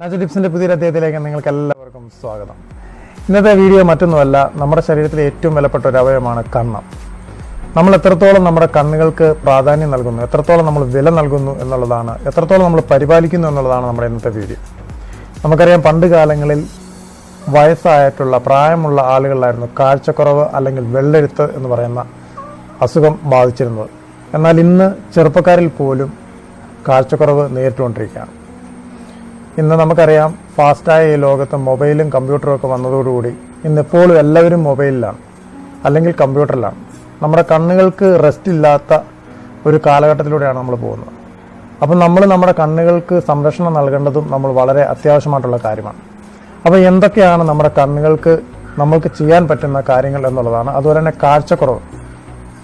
നാച്ചു ടിപ്സിന്റെ പുതിയൊരു അദ്ദേഹത്തിലേക്ക് നിങ്ങൾക്ക് എല്ലാവർക്കും സ്വാഗതം. ഇന്നത്തെ വീഡിയോ മറ്റൊന്നുമല്ല നമ്മുടെ ശരീരത്തിലെ ഏറ്റവും വിലപ്പെട്ട ഒരു അവയവമാണ് കണ്ണ്. നമ്മൾ എത്രത്തോളം നമ്മുടെ കണ്ണുകൾക്ക് പ്രാധാന്യം നൽകുന്നു എത്രത്തോളം നമ്മൾ വില നൽകുന്നു എന്നുള്ളതാണ് എത്രത്തോളം നമ്മൾ പരിപാലിക്കുന്നു എന്നുള്ളതാണ് നമ്മുടെ ഇന്നത്തെ വീഡിയോ. നമുക്കറിയാം പണ്ട് കാലങ്ങളിൽ വയസ്സായിട്ടുള്ള പ്രായമുള്ള ആളുകളിലായിരുന്നു കാഴ്ചക്കുറവ് അല്ലെങ്കിൽ വെള്ളെഴുത്ത് എന്ന് പറയുന്ന അസുഖം ബാധിച്ചിരുന്നത്. എന്നാൽ ഇന്ന് ചെറുപ്പക്കാരിൽ പോലും കാഴ്ചക്കുറവ് നേരിട്ടുകൊണ്ടിരിക്കുകയാണ്. ഇന്ന് നമുക്കറിയാം ഫാസ്റ്റായ ഈ ലോകത്ത് മൊബൈലും കമ്പ്യൂട്ടറും ഒക്കെ വന്നതോടുകൂടി ഇന്ന് എപ്പോഴും എല്ലാവരും മൊബൈലിലാണ് അല്ലെങ്കിൽ കമ്പ്യൂട്ടറിലാണ്. നമ്മുടെ കണ്ണുകൾക്ക് റെസ്റ്റ് ഇല്ലാത്ത ഒരു കാലഘട്ടത്തിലൂടെയാണ് നമ്മൾ പോകുന്നത്. അപ്പം നമ്മൾ നമ്മുടെ കണ്ണുകൾക്ക് സംരക്ഷണം നൽകേണ്ടതും നമ്മൾ വളരെ അത്യാവശ്യമായിട്ടുള്ള കാര്യമാണ്. അപ്പോൾ എന്തൊക്കെയാണ് നമ്മുടെ കണ്ണുകൾക്ക് നമ്മൾക്ക് ചെയ്യാൻ പറ്റുന്ന കാര്യങ്ങൾ എന്നുള്ളതാണ്. അതുപോലെ തന്നെ കാഴ്ചക്കുറവ്.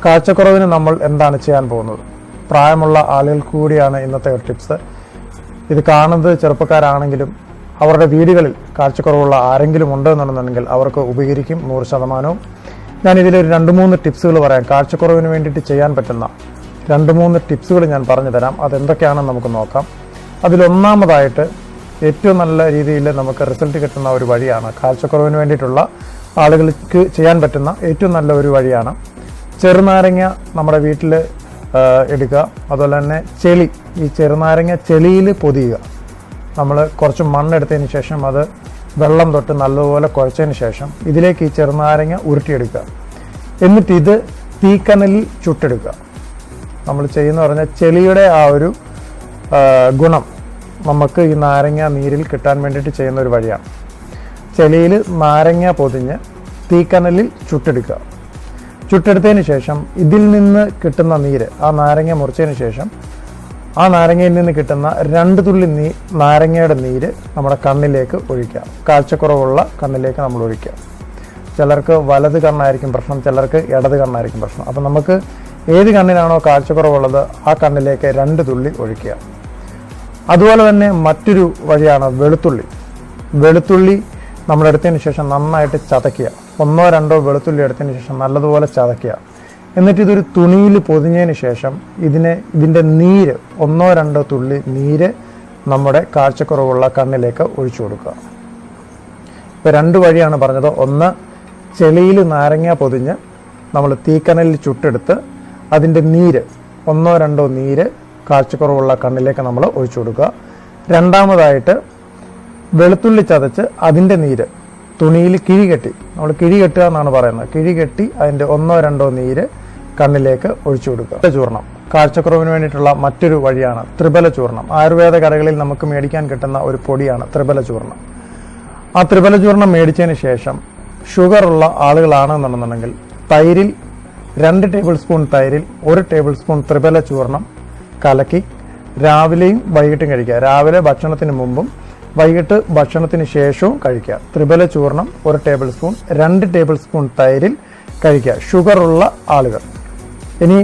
കാഴ്ചക്കുറവിന് നമ്മൾ എന്താണ് ചെയ്യാൻ പോകുന്നത്? പ്രായമുള്ള ആളുകൾക്ക് കൂടിയാണ് ഇന്നത്തെ ഒരു ടിപ്സ്. ഇത് കാണുന്നത് ചെറുപ്പക്കാരാണെങ്കിലും അവരുടെ വീടുകളിൽ കാഴ്ചക്കുറവുള്ള ആരെങ്കിലും ഉണ്ടെന്നുണ്ടെന്നുണ്ടെങ്കിൽ അവർക്ക് ഉപകരിക്കും നൂറ് ശതമാനവും. ഞാൻ ഇതിലൊരു രണ്ട് മൂന്ന് ടിപ്സുകൾ പറയാം. കാഴ്ചക്കുറവിന് വേണ്ടിയിട്ട് ചെയ്യാൻ പറ്റുന്ന രണ്ട് മൂന്ന് ടിപ്സുകൾ ഞാൻ പറഞ്ഞു തരാം. അതെന്തൊക്കെയാണെന്ന് നമുക്ക് നോക്കാം. അതിലൊന്നാമതായിട്ട് ഏറ്റവും നല്ല രീതിയിൽ നമുക്ക് റിസൾട്ട് കിട്ടുന്ന ഒരു വഴിയാണ് കാഴ്ചക്കുറവിന് വേണ്ടിയിട്ടുള്ള ആളുകൾക്ക് ചെയ്യാൻ പറ്റുന്ന ഏറ്റവും നല്ല ഒരു വഴിയാണ് ചെറുനാരങ്ങ നമ്മുടെ വീട്ടിൽ എടുക്കുക. അതുപോലെ തന്നെ ചെളി. ഈ ചെറുനാരങ്ങ ചെളിയിൽ പൊതിയുക. നമ്മൾ കുറച്ച് മണ്ണെടുത്തതിന് ശേഷം അത് വെള്ളം തൊട്ട് നല്ലതുപോലെ കുഴച്ചതിന് ശേഷം ഇതിലേക്ക് ഈ ചെറുനാരങ്ങ ഉരുട്ടിയെടുക്കുക. എന്നിട്ട് ഇത് തീക്കനലിൽ ചുട്ടെടുക്കുക. നമ്മൾ ചെയ്യുന്ന പറഞ്ഞാൽ ചെളിയുടെ ആ ഒരു ഗുണം നമുക്ക് ഈ നാരങ്ങ നീരിൽ കിട്ടാൻ വേണ്ടിയിട്ട് ചെയ്യുന്ന ഒരു വഴിയാണ്. ചെളിയിൽ നാരങ്ങ പൊതിഞ്ഞ് തീക്കനലിൽ ചുട്ടെടുക്കുക. ചുട്ടെടുത്തതിന് ശേഷം ഇതിൽ നിന്ന് കിട്ടുന്ന നീര് ആ നാരങ്ങ മുറിച്ചതിന് ശേഷം ആ നാരങ്ങയിൽ നിന്ന് കിട്ടുന്ന രണ്ട് തുള്ളി നീ നാരങ്ങയുടെ നീര് നമ്മുടെ കണ്ണിലേക്ക് ഒഴിക്കുക. കാഴ്ചക്കുറവുള്ള കണ്ണിലേക്ക് നമ്മൾ ഒഴിക്കുക. ചിലർക്ക് വലത് കണ്ണായിരിക്കും പ്രശ്നം ചിലർക്ക് ഇടത് കണ്ണായിരിക്കും പ്രശ്നം. അപ്പം നമുക്ക് ഏത് കണ്ണിനാണോ കാഴ്ചക്കുറവുള്ളത് ആ കണ്ണിലേക്ക് രണ്ട് തുള്ളി ഒഴിക്കുക. അതുപോലെ തന്നെ മറ്റൊരു വഴിയാണ് വെളുത്തുള്ളി. വെളുത്തുള്ളി നമ്മൾ എടുത്തതിന് ശേഷം നന്നായിട്ട് ചതയ്ക്കുക. ഒന്നോ രണ്ടോ വെളുത്തുള്ളി എടുത്തതിന് ശേഷം നല്ലതുപോലെ ചതയ്ക്കുക. എന്നിട്ട് ഇതൊരു തുണിയിൽ പൊതിഞ്ഞതിന് ശേഷം ഇതിനെ ഇതിന്റെ നീര് ഒന്നോ രണ്ടോ തുള്ളി നീര് നമ്മുടെ കാഴ്ചക്കുറവുള്ള കണ്ണിലേക്ക് ഒഴിച്ചു കൊടുക്കുക. ഇപ്പോൾ രണ്ട് വഴിയാണ് പറഞ്ഞത്. ഒന്ന് ചെളിയിൽ നാരങ്ങ പൊതിഞ്ഞ് നമ്മൾ തീക്കനലിൽ ചുട്ടെടുത്ത് അതിന്റെ നീര് ഒന്നോ രണ്ടോ നീര് കാഴ്ചക്കുറവുള്ള കണ്ണിലേക്ക് നമ്മൾ ഒഴിച്ചു കൊടുക്കുക. രണ്ടാമതായിട്ട് വെളുത്തുള്ളി ചതച്ച് അതിന്റെ നീര് തുണിയിൽ കിഴി കെട്ടി. നമ്മൾ കിഴി കെട്ടുക എന്നാണ് പറയുന്നത്. കിഴി കെട്ടി അതിന്റെ ഒന്നോ രണ്ടോ നീര് കണ്ണിലേക്ക് ഒഴിച്ചു കൊടുക്കുക. ചൂർണം. കാഴ്ചക്കുറവിന് വേണ്ടിയിട്ടുള്ള മറ്റൊരു വഴിയാണ് ത്രിബല ചൂർണം. ആയുർവേദ കടകളിൽ നമുക്ക് മേടിക്കാൻ കിട്ടുന്ന ഒരു പൊടിയാണ് ത്രിബല ചൂർണം. ആ ത്രിബല ചൂർണം മേടിച്ചതിന് ശേഷം ഷുഗർ ഉള്ള ആളുകളാണെന്നുണ്ടെന്നുണ്ടെങ്കിൽ തൈരിൽ രണ്ട് ടേബിൾ സ്പൂൺ തൈരിൽ ഒരു ടേബിൾ സ്പൂൺ ത്രിബല ചൂർണം കലക്കി രാവിലെയും വൈകിട്ടും കഴിക്കുക. രാവിലെ ഭക്ഷണത്തിന് മുമ്പും വൈകിട്ട് ഭക്ഷണത്തിന് ശേഷവും കഴിക്കുക. ത്രിബല ചൂർണം ഒരു ടേബിൾ സ്പൂൺ രണ്ട് ടേബിൾ സ്പൂൺ തൈരിൽ കഴിക്കുക. ഷുഗർ ഉള്ള ആളുകൾ. ഇനി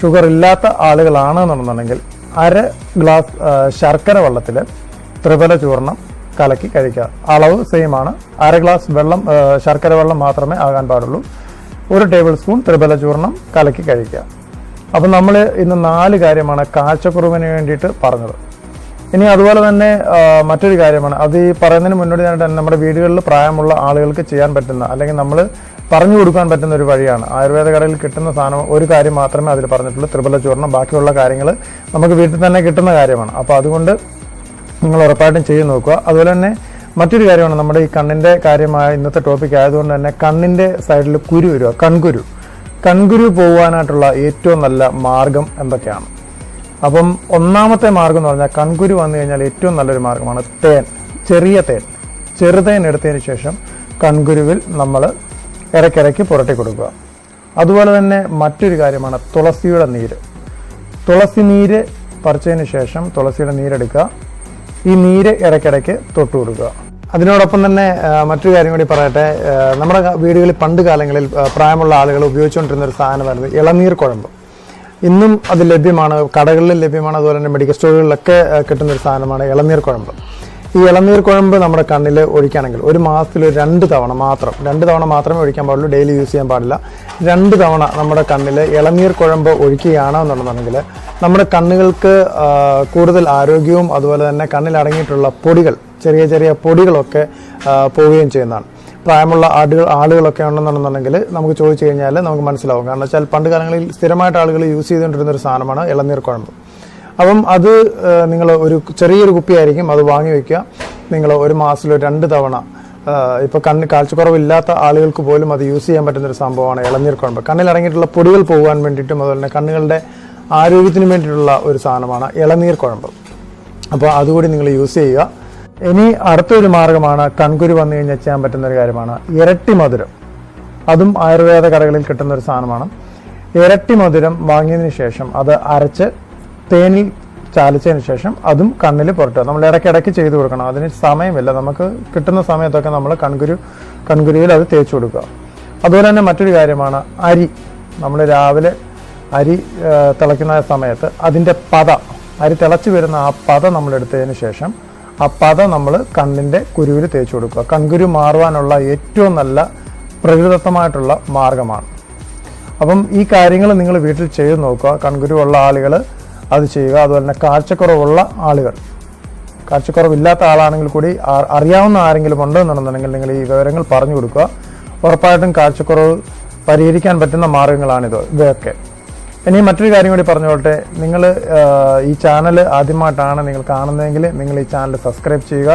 ഷുഗർ ഇല്ലാത്ത ആളുകളാണ് എന്നുണ്ടെന്നുണ്ടെങ്കിൽ അര ഗ്ലാസ് ശർക്കര വെള്ളത്തിൽ ത്രിബല ചൂർണം കലക്കി കഴിക്കുക. അളവ് സെയിം ആണ്. അര ഗ്ലാസ് വെള്ളം ശർക്കര വെള്ളം മാത്രമേ ആകാൻ പാടുള്ളൂ. ഒരു ടേബിൾ സ്പൂൺ ത്രിബല ചൂർണം കലക്കി കഴിക്കുക. അപ്പം നമ്മൾ ഇന്ന് നാല് കാര്യമാണ് കാഴ്ചക്കുറവിന് വേണ്ടിയിട്ട് പറഞ്ഞത്. ഇനി അതുപോലെ തന്നെ മറ്റൊരു കാര്യമാണ്. അത് ഈ പറയുന്നതിന് മുന്നോടിയായിട്ട് തന്നെ നമ്മുടെ വീടുകളിൽ പ്രായമുള്ള ആളുകൾക്ക് ചെയ്യാൻ പറ്റുന്ന അല്ലെങ്കിൽ നമ്മൾ പറഞ്ഞു കൊടുക്കാൻ പറ്റുന്ന ഒരു വഴിയാണ്. ആയുർവേദ കടയിൽ കിട്ടുന്ന സാധനം ഒരു കാര്യം മാത്രമേ അതിൽ പറഞ്ഞിട്ടുള്ളൂ. ത്രിപല ചൂർണം ബാക്കിയുള്ള കാര്യങ്ങൾ നമുക്ക് വീട്ടിൽ തന്നെ കിട്ടുന്ന കാര്യമാണ്. അപ്പോൾ അതുകൊണ്ട് നിങ്ങൾ ഉറപ്പായിട്ടും ചെയ്ത് നോക്കുക. അതുപോലെ തന്നെ മറ്റൊരു കാര്യമാണ് നമ്മുടെ ഈ കണ്ണിന്റെ കാര്യമായ ഇന്നത്തെ ടോപ്പിക് ആയതുകൊണ്ട് തന്നെ കണ്ണിന്റെ സൈഡിൽ കുരു വരിക കൺകുരു. കൺകുരു പോകാനായിട്ടുള്ള ഏറ്റവും നല്ല മാർഗം എന്തൊക്കെയാണ്? അപ്പം ഒന്നാമത്തെ മാർഗം എന്ന് പറഞ്ഞാൽ കൺകുരു വന്നു കഴിഞ്ഞാൽ ഏറ്റവും നല്ലൊരു മാർഗമാണ് തേൻ ചെറിയ തേൻ. ചെറുതേൻ എടുത്തതിന് ശേഷം കൺകുരുവിൽ നമ്മൾ ഇടയ്ക്കിടയ്ക്ക് പുരട്ടി കൊടുക്കുക. അതുപോലെ തന്നെ മറ്റൊരു കാര്യമാണ് തുളസിയുടെ നീര്. തുളസി നീര് പറിച്ചതിന് ശേഷം തുളസിയുടെ നീരെടുക്കുക. ഈ നീര് ഇടയ്ക്കിടയ്ക്ക് തൊട്ട് കൊടുക്കുക. അതിനോടൊപ്പം തന്നെ മറ്റൊരു കാര്യം കൂടി പറയട്ടെ. നമ്മുടെ വീടുകളിൽ പണ്ട് കാലങ്ങളിൽ പ്രായമുള്ള ആളുകൾ ഉപയോഗിച്ചുകൊണ്ടിരുന്ന ഒരു സാധനമായിരുന്നു ഇളനീർ കുഴമ്പ്. ഇന്നും അത് ലഭ്യമാണ് കടകളിൽ ലഭ്യമാണ് അതുപോലെ തന്നെ മെഡിക്കൽ സ്റ്റോറുകളിലൊക്കെ കിട്ടുന്ന ഒരു സാധനമാണ് ഇളനീർ കുഴമ്പ്. ഈ ഇളനീർ കുഴമ്പ് നമ്മുടെ കണ്ണിൽ ഒഴിക്കുകയാണെങ്കിൽ ഒരു മാസത്തിൽ രണ്ട് തവണ മാത്രം രണ്ട് തവണ മാത്രമേ ഒഴിക്കാൻ പാടുള്ളൂ ഡെയിലി യൂസ് ചെയ്യാൻ പാടില്ല. രണ്ട് തവണ നമ്മുടെ കണ്ണിൽ ഇളനീർ കുഴമ്പ് ഒഴിക്കുകയാണ് എന്നുണ്ടെന്നുണ്ടെങ്കിൽ നമ്മുടെ കണ്ണുകൾക്ക് കൂടുതൽ ആരോഗ്യവും അതുപോലെ തന്നെ കണ്ണിൽ അടങ്ങിയിട്ടുള്ള പൊടികൾ ചെറിയ ചെറിയ പൊടികളൊക്കെ പോവുകയും ചെയ്യുന്നതാണ്. പ്രായമുള്ള ആടുകൾ ആളുകളൊക്കെ ഉണ്ടെന്നുണ്ടെന്നുണ്ടെങ്കിൽ നമുക്ക് ചോദിച്ചു കഴിഞ്ഞാൽ നമുക്ക് മനസ്സിലാവും. കാരണം വെച്ചാൽ പണ്ട് കാലങ്ങളിൽ സ്ഥിരമായിട്ട് ആളുകൾ യൂസ് ചെയ്തുകൊണ്ടിരുന്ന ഒരു സാധനമാണ് ഇളനീർ കുഴമ്പ്. അപ്പം അത് നിങ്ങൾ ഒരു ചെറിയൊരു കുപ്പിയായിരിക്കും അത് വാങ്ങി വെക്കുക. നിങ്ങൾ ഒരു മാസത്തിൽ രണ്ട് തവണ ഇപ്പോൾ കണ്ണ് കാഴ്ചക്കുറവില്ലാത്ത ആളുകൾക്ക് പോലും അത് യൂസ് ചെയ്യാൻ പറ്റുന്ന ഒരു സംഭവമാണ് ഇളനീർ കുഴമ്പ്. കണ്ണിൽ ഇറങ്ങിയിട്ടുള്ള പൊടികൾ പോകാൻ വേണ്ടിയിട്ടും അതുപോലെ തന്നെ കണ്ണുകളുടെ ആരോഗ്യത്തിന് വേണ്ടിയിട്ടുള്ള ഒരു സാധനമാണ് ഇളനീർ കുഴമ്പ്. അപ്പോൾ അതുകൂടി നിങ്ങൾ യൂസ് ചെയ്യുക. ഇനി അടുത്തൊരു മാർഗമാണ് കൺകുരു വന്നു കഴിഞ്ഞാൽ ചെയ്യാൻ പറ്റുന്ന ഒരു കാര്യമാണ് ഇരട്ടി മധുരം. അതും ആയുർവേദ കടകളിൽ കിട്ടുന്ന ഒരു സാധനമാണ്. ഇരട്ടി മധുരം വാങ്ങിയതിന് ശേഷം അത് അരച്ച് തേനിൽ ചാലിച്ചതിന് ശേഷം അതും കണ്ണിൽ പുരട്ടുക. നമ്മൾ ഇടയ്ക്കിടയ്ക്ക് ചെയ്തു കൊടുക്കണം. അതിന് സമയമില്ല. നമുക്ക് കിട്ടുന്ന സമയത്തൊക്കെ നമ്മൾ കൺകുരു കൺകുരുവിൽ അത് തേച്ചു കൊടുക്കുക. അതുപോലെ തന്നെ മറ്റൊരു കാര്യമാണ് അരി. നമ്മൾ രാവിലെ അരി തിളയ്ക്കുന്ന സമയത്ത് അതിന്റെ പത അരി തിളച്ച് വരുന്ന ആ പത നമ്മൾ എടുത്തതിന് ശേഷം ആ നമ്മൾ കണ്ണിന്റെ കുരുവിൽ തേച്ച് കൊടുക്കുക. കൺകുരു മാറുവാനുള്ള ഏറ്റവും നല്ല പ്രകൃതിദത്തമായിട്ടുള്ള മാർഗമാണ്. അപ്പം ഈ കാര്യങ്ങൾ നിങ്ങൾ വീട്ടിൽ ചെയ്ത് നോക്കുക. കൺകുരുവുള്ള ആളുകൾ അത് ചെയ്യുക. അതുപോലെ തന്നെ കാഴ്ചക്കുറവുള്ള ആളുകൾ. കാഴ്ചക്കുറവില്ലാത്ത ആളാണെങ്കിൽ കൂടി അറിയാവുന്ന ആരെങ്കിലും ഉണ്ടെന്നുണ്ടെന്നുണ്ടെങ്കിൽ നിങ്ങൾ ഈ വിവരങ്ങൾ പറഞ്ഞു കൊടുക്കുക. ഉറപ്പായിട്ടും കാഴ്ചക്കുറവ് പരിഹരിക്കാൻ പറ്റുന്ന മാർഗങ്ങളാണിത്. ഇവയൊക്കെ. ഇനി മറ്റൊരു കാര്യം കൂടി പറഞ്ഞോട്ടെ നിങ്ങൾ ഈ ചാനൽ ആദ്യമായിട്ടാണ് നിങ്ങൾ കാണുന്നതെങ്കിൽ നിങ്ങൾ ഈ ചാനൽ സബ്സ്ക്രൈബ് ചെയ്യുക.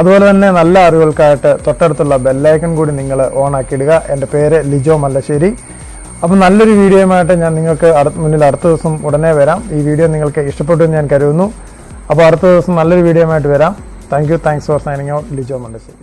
അതുപോലെ തന്നെ നല്ല അറിവുകൾക്കായിട്ട് തൊട്ടടുത്തുള്ള ബെല്ലൈക്കൺ കൂടി നിങ്ങൾ ഓൺ ആക്കിയിടുക എന്റെ പേര് ലിജോ മല്ലശ്ശേരി. അപ്പം നല്ലൊരു വീഡിയോയുമായിട്ട് ഞാൻ നിങ്ങൾക്ക് അടുത്ത മുന്നിൽ അടുത്ത ദിവസം ഉടനെ വരാം. ഈ വീഡിയോ നിങ്ങൾക്ക് ഇഷ്ടപ്പെട്ടു എന്ന് ഞാൻ കരുതുന്നു. അപ്പോൾ അടുത്ത ദിവസം നല്ലൊരു വീഡിയോയുമായിട്ട് വരാം. Thank you thanks for signing out Lijo Mallassery.